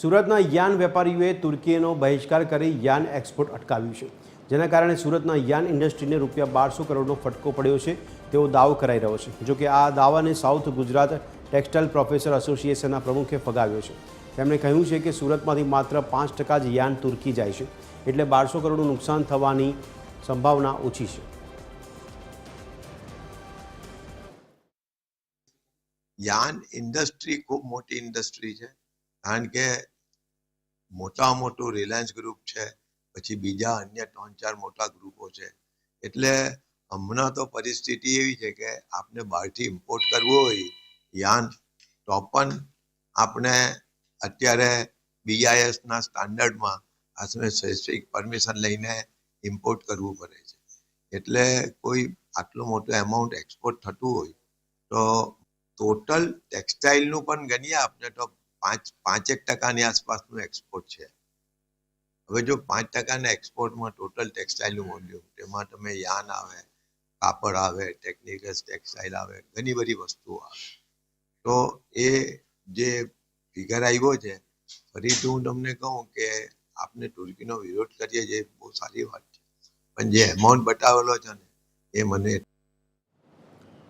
સુરતના યાન વેપારીઓએ તુર્કીનો બહિષ્કાર કરી યાન એક્સપોર્ટ અટકાવ્યું છે. જેના કારણે સુરતના યાન ઇન્ડસ્ટ્રીને રૂપિયા બારસો કરોડનો ફટકો પડ્યો છે. તેવો દાવો કરાઈ રહ્યો છે. જોકે આ દાવાને સાઉથ ગુજરાત ટેક્સટાઇલ પ્રોફેસર એસોસિએશનના પ્રમુખે ફગાવ્યો છે. તેમણે કહ્યું છે કે સુરતમાંથી માત્ર પાંચ ટકા જ યાન તુર્કી જાય છે. એટલે બારસો કરોડનું નુકસાન થવાની સંભાવના ઓછી છે. યાન ઇન્ડસ્ટ્રી ખૂબ મોટી ઇન્ડસ્ટ્રી છે. કારણ કે મોટા મોટું રિલાયન્સ ગ્રુપ છે, પછી બીજા અન્ય ત્રણ ચાર મોટા ગ્રુપો છે. એટલે હમણાં તો પરિસ્થિતિ એવી છે કે આપણે બહારથી ઇમ્પોર્ટ કરવું હોય, યાન તો પણ આપણે અત્યારે બીઆઈએસના સ્ટાન્ડર્ડમાં આશરે સ્પેસિફિક પરમિશન લઈને ઇમ્પોર્ટ કરવું પડે છે. એટલે કોઈ આટલું મોટું એમાઉન્ટ એક્સપોર્ટ થતું હોય, તો ટોટલ ટેક્સટાઇલનું પણ ગણીએ આપણે તો પાંચ, પાંચેક ટકાની આસપાસનું એક્સપોર્ટ છે. હવે જો પાંચ ટકાના એક્સપોર્ટમાં ટોટલ ટેક્સટાઇલનું વોલ્યુમ તેમાં તમે યાન આવે, કાપડ આવે ટેકનિકલ ટેક્સટાઇલ આવે, ઘણી બધી વસ્તુઓ આવે. તો એ જે ફિગર આવ્યો છે, ફરીથી હું તમને કહું કે આપણે તુર્કીનો વિરોધ કરીએ જે બહુ સારી વાત છે. પણ જે એમાઉન્ટ બતાવેલો છે ને, એ મને